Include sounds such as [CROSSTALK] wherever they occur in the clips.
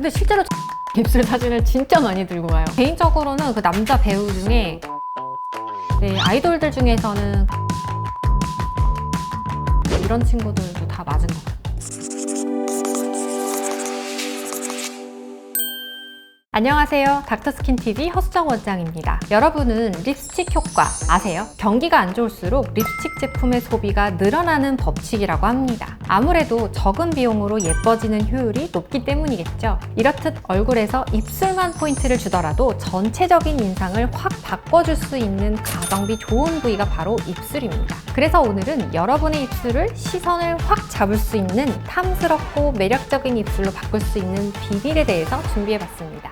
근데 실제로 [LAUGHS] 입술 사진을 진짜 많이 들고 가요. 개인적으로는 그 남자 배우 중에 네, 아이돌들 중에서는 [LAUGHS] 이런 친구들도 다 맞은 것 같아요. 안녕하세요. 닥터스킨TV 허수정 원장입니다. 여러분은 립스틱 효과 아세요? 경기가 안 좋을수록 립스틱 제품의 소비가 늘어나는 법칙이라고 합니다. 아무래도 적은 비용으로 예뻐지는 효율이 높기 때문이겠죠. 이렇듯 얼굴에서 입술만 포인트를 주더라도 전체적인 인상을 확 바꿔줄 수 있는 가성비 좋은 부위가 바로 입술입니다. 그래서 오늘은 여러분의 입술을 시선을 확 잡을 수 있는 탐스럽고 매력적인 입술로 바꿀 수 있는 비밀에 대해서 준비해봤습니다.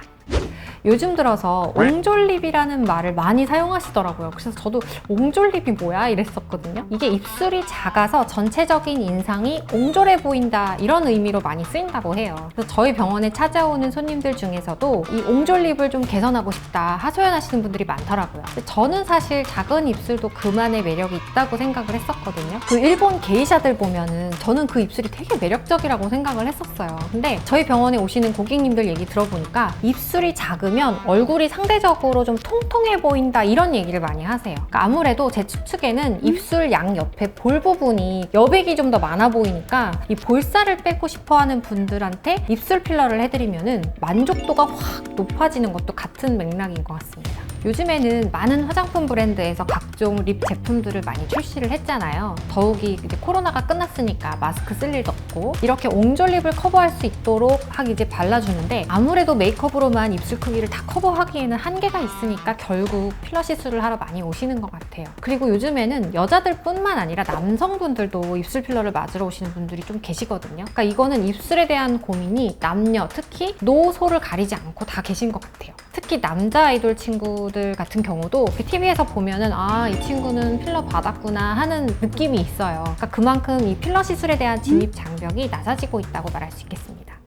요즘 들어서 옹졸립이라는 말을 많이 사용하시더라고요. 그래서 저도 옹졸립이 뭐야? 이랬었거든요. 이게 입술이 작아서 전체적인 인상이 옹졸해 보인다 이런 의미로 많이 쓰인다고 해요. 그래서 저희 병원에 찾아오는 손님들 중에서도 이 옹졸립을 좀 개선하고 싶다 하소연하시는 분들이 많더라고요. 저는 사실 작은 입술도 그만의 매력이 있다고 생각을 했었거든요. 그 일본 게이샤들 보면은 저는 그 입술이 되게 매력적이라고 생각을 했었어요. 근데 저희 병원에 오시는 고객님들 얘기 들어보니까 입술이 작 으면 얼굴이 상대적으로 좀 통통해 보인다 이런 얘기를 많이 하세요. 그러니까 아무래도 제 추측에는 입술 양 옆에 볼 부분이 여백이 좀 더 많아 보이니까 이 볼살을 빼고 싶어 하는 분들한테 입술 필러를 해드리면은 만족도가 확 높아지는 것도 같은 맥락인 것 같습니다. 요즘에는 많은 화장품 브랜드에서 각종 립 제품들을 많이 출시를 했잖아요. 더욱이 이제 코로나가 끝났으니까 마스크 쓸 일도 없고 이렇게 옹졸립을 커버할 수 있도록 하기 이제 발라주는데 아무래도 메이크업으로만 입술 크기를 다 커버하기에는 한계가 있으니까 결국 필러 시술을 하러 많이 오시는 것 같아요. 그리고 요즘에는 여자들뿐만 아니라 남성분들도 입술 필러를 맞으러 오시는 분들이 좀 계시거든요. 그러니까 이거는 입술에 대한 고민이 남녀 특히 노소를 가리지 않고 다 계신 것 같아요. 특히 남자 아이돌 친구들 같은 경우도 TV에서 보면은 아 이 친구는 필러 받았구나 하는 느낌이 있어요. 그러니까 그만큼 이 필러 시술에 대한 진입 장벽이 낮아지고 있다고 말할 수 있겠습니다.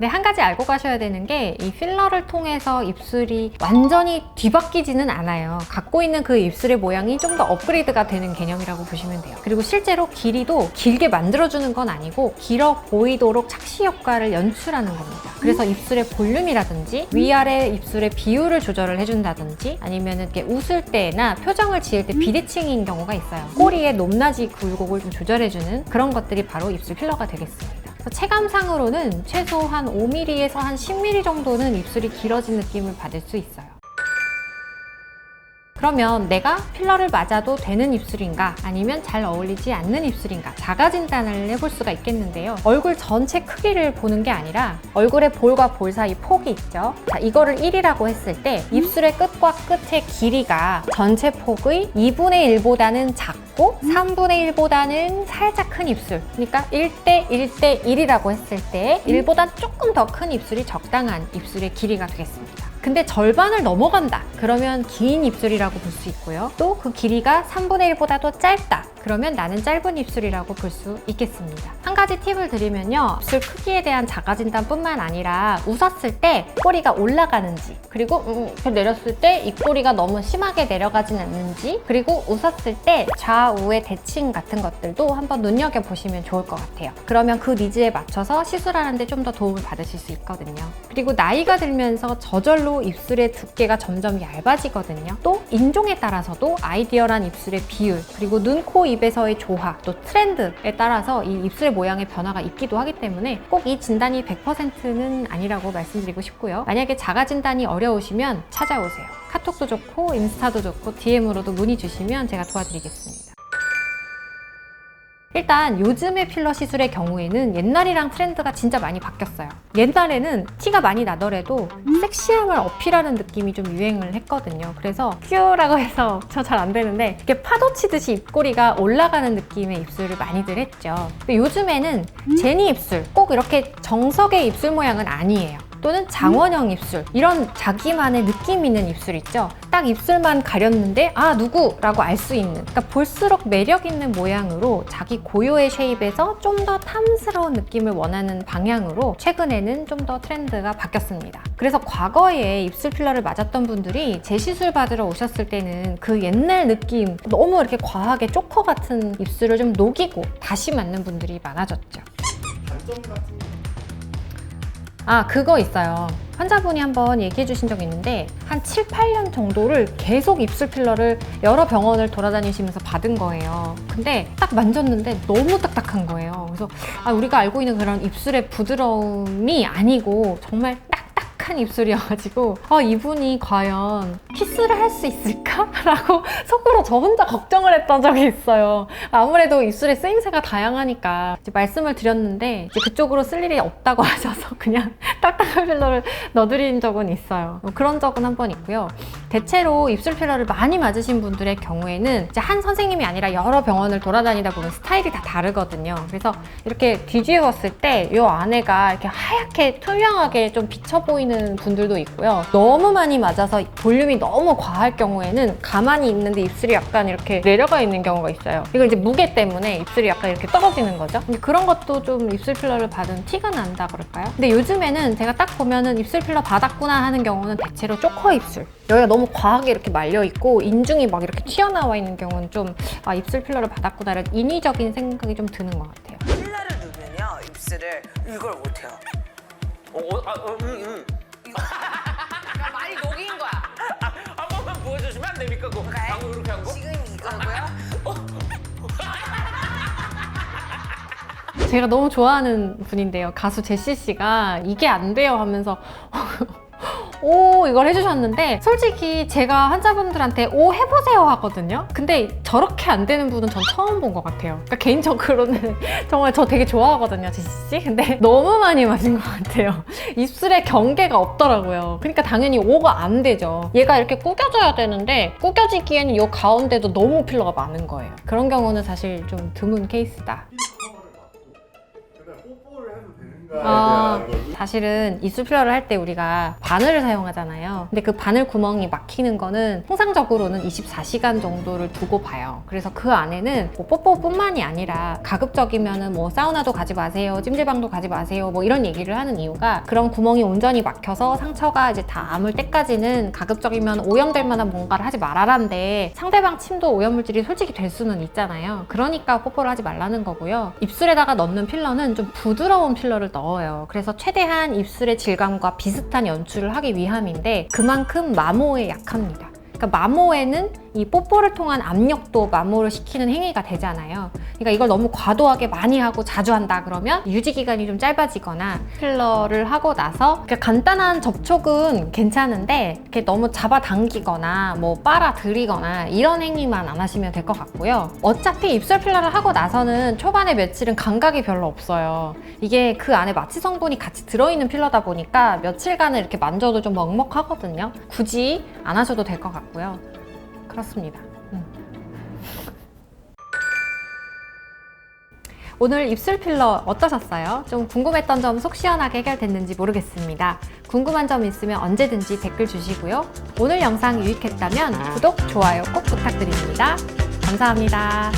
네, 한 가지 알고 가셔야 되는 게 이 필러를 통해서 입술이 완전히 뒤바뀌지는 않아요. 갖고 있는 그 입술의 모양이 좀 더 업그레이드가 되는 개념이라고 보시면 돼요. 그리고 실제로 길이도 길게 만들어주는 건 아니고 길어 보이도록 착시 효과를 연출하는 겁니다. 그래서 입술의 볼륨이라든지 위아래 입술의 비율을 조절을 해준다든지 아니면 이렇게 웃을 때나 표정을 지을 때 비대칭인 경우가 있어요. 꼬리의 높낮이 굴곡을 좀 조절해주는 그런 것들이 바로 입술 필러가 되겠습니다. 체감상으로는 최소 한 5mm에서 한 10mm 정도는 입술이 길어진 느낌을 받을 수 있어요. 그러면 내가 필러를 맞아도 되는 입술인가 아니면 잘 어울리지 않는 입술인가 자가 진단을 해볼 수가 있겠는데요. 얼굴 전체 크기를 보는 게 아니라 얼굴의 볼과 볼 사이 폭이 있죠. 자, 이거를 1이라고 했을 때 입술의 끝과 끝의 길이가 전체 폭의 2분의 1보다는 작고 3분의 1보다는 살짝 큰 입술. 그러니까 1대 1대 1이라고 했을 때 1보다 조금 더 큰 입술이 적당한 입술의 길이가 되겠습니다. 근데 절반을 넘어간다. 그러면 긴 입술이라고 볼 수 있고요. 또 그 길이가 3분의 1보다도 짧다. 그러면 나는 짧은 입술이라고 볼 수 있겠습니다. 한 가지 팁을 드리면요. 입술 크기에 대한 자가 진단뿐만 아니라 웃었을 때 꼬리가 올라가는지 그리고 음, 이렇게 내렸을 때 입꼬리가 너무 심하게 내려가진 않는지 그리고 웃었을 때 좌우의 대칭 같은 것들도 한번 눈여겨보시면 좋을 것 같아요. 그러면 그 니즈에 맞춰서 시술하는데 좀 더 도움을 받으실 수 있거든요. 그리고 나이가 들면서 저절로 입술의 두께가 점점 얇아지거든요. 또 인종에 따라서도 아이디어란 입술의 비율 그리고 눈, 코, 입에서의 조화 또 트렌드에 따라서 이 입술의 모양의 변화가 있기도 하기 때문에 꼭 이 진단이 100%는 아니라고 말씀드리고 싶고요. 만약에 자가 진단이 어려우시면 찾아오세요. 카톡도 좋고 인스타도 좋고 DM으로도 문의 주시면 제가 도와드리겠습니다. 일단 요즘의 필러 시술의 경우에는 옛날이랑 트렌드가 진짜 많이 바뀌었어요. 옛날에는 티가 많이 나더라도 섹시함을 어필하는 느낌이 좀 유행을 했거든요. 그래서 큐라고 [LAUGHS] 해서 저 잘 안 되는데 이렇게 파도 치듯이 입꼬리가 올라가는 느낌의 입술을 많이들 했죠. 요즘에는 제니 입술 꼭 이렇게 정석의 입술 모양은 아니에요. 또는 장원형 입술 이런 자기만의 느낌 있는 입술 있죠? 딱 입술만 가렸는데 아 누구라고 알 수 있는 그러니까 볼수록 매력 있는 모양으로 자기 고유의 쉐입에서 좀 더 탐스러운 느낌을 원하는 방향으로 최근에는 좀 더 트렌드가 바뀌었습니다. 그래서 과거에 입술 필러를 맞았던 분들이 재시술 받으러 오셨을 때는 그 옛날 느낌 너무 이렇게 과하게 쪼커 같은 입술을 좀 녹이고 다시 맞는 분들이 많아졌죠. 단점 같은 거 아, 그거 있어요. 환자분이 한번 얘기해 주신 적이 있는데 한 7, 8년 정도를 계속 입술 필러를 여러 병원을 돌아다니시면서 받은 거예요. 근데 딱 만졌는데 너무 딱딱한 거예요. 그래서 아, 우리가 알고 있는 그런 입술의 부드러움이 아니고 정말 딱딱한 입술이어가지고 아, 이분이 과연 키스를 할 수 있을까? 라고 [LAUGHS] 속으로 저 혼자 걱정을 했던 적이 있어요. 아무래도 입술의 쓰임새가 다양하니까 말씀을 드렸는데 그쪽으로 쓸 일이 없다고 [LAUGHS] 하셔서 그냥 딱딱한 필러를 넣어드린 적은 있어요. 뭐 그런 적은 한 번 있고요. 대체로 입술 필러를 많이 맞으신 분들의 경우에는 이제 한 선생님이 아니라 여러 병원을 돌아다니다 보면 스타일이 다 다르거든요. 그래서 이렇게 뒤집었을 때 이 안에가 이렇게 하얗게 투명하게 좀 비쳐 보이는 분들도 있고요. 너무 많이 맞아서 볼륨이 너무 과할 경우에는 가만히 있는데 입술이 약간 이렇게 내려가 있는 경우가 있어요. 이거 이제 무게 때문에 입술이 약간 이렇게 떨어지는 거죠. 근데 그런 것도 좀 입술 필러를 받은 티가 난다 그럴까요? 근데 요즘에는 제가 딱 보면은 입술 필러 받았구나 하는 경우는 대체로 초커 입술. 여기가 너무 과하게 이렇게 말려 있고 인중이 막 이렇게 튀어나와 있는 경우는 좀 아, 입술 필러를 받았구나 이런 인위적인 생각이 좀 드는 것 같아요. 필러를 누면요 입술을 이걸 못해요. 어, 어, 아, 어, 음, 음. 그러니까 많이 녹인 거야. 한 번만 보여주시면 안 됩니까? 그 그래. 방금 이렇게 한 거? 지금 이거고요. 제가 너무 좋아하는 분인데요. 가수 제시 씨가 이게 안 돼요 하면서 [LAUGHS] 오 이걸 해주셨는데 솔직히 제가 환자분들한테 오 해보세요 하거든요. 근데 저렇게 안 되는 분은 전 처음 본 것 같아요. 그러니까 개인적으로는 [LAUGHS] 정말 저 되게 좋아하거든요, 제시 씨. 근데 너무 많이 맞은 것 같아요. 입술에 경계가 없더라고요. 그러니까 당연히 오가 안 되죠. 얘가 이렇게 구겨져야 되는데 구겨지기에는 이 가운데도 너무 필러가 많은 거예요. 그런 경우는 사실 좀 드문 케이스다. 뽀뽀를 해도 되는가에 아, 대한 사실은 입술 필러를 할 때 우리가 바늘을 사용하잖아요. 근데 그 바늘 구멍이 막히는 거는 통상적으로는 24시간 정도를 두고 봐요. 그래서 그 안에는 뭐 뽀뽀뿐만이 아니라 가급적이면은 뭐 사우나도 가지 마세요, 찜질방도 가지 마세요, 뭐 이런 얘기를 하는 이유가 그런 구멍이 온전히 막혀서 상처가 이제 다 아물 때까지는 가급적이면 오염될 만한 뭔가를 하지 말아란데 상대방 침도 오염물질이 솔직히 될 수는 있잖아요. 그러니까 뽀뽀를 하지 말라는 거고요. 입술에다가 넣는 필러는 좀 부드러운 필러를 넣어요. 그래서 최대한 입술의 질감과 비슷한 연출을 하기 위함인데 그만큼 마모에 약합니다. 그러니까 마모에는 이 뽀뽀를 통한 압력도 마모를 시키는 행위가 되잖아요. 그러니까 이걸 너무 과도하게 많이 하고 자주 한다 그러면 유지 기간이 좀 짧아지거나 필러를 하고 나서 그러니까 간단한 접촉은 괜찮은데 이렇게 너무 잡아당기거나 뭐 빨아들이거나 이런 행위만 안 하시면 될 것 같고요. 어차피 입술 필러를 하고 나서는 초반에 며칠은 감각이 별로 없어요. 이게 그 안에 마취 성분이 같이 들어있는 필러다 보니까 며칠간은 이렇게 만져도 좀 먹먹하거든요. 굳이 안 하셔도 될 것 같고요. 그렇습니다. 음. 오늘 입술 필러 어떠셨어요? 좀 궁금했던 점 속 시원하게 해결됐는지 모르겠습니다. 궁금한 점 있으면 언제든지 댓글 주시고요. 오늘 영상 유익했다면 구독, 좋아요 꼭 부탁드립니다. 감사합니다.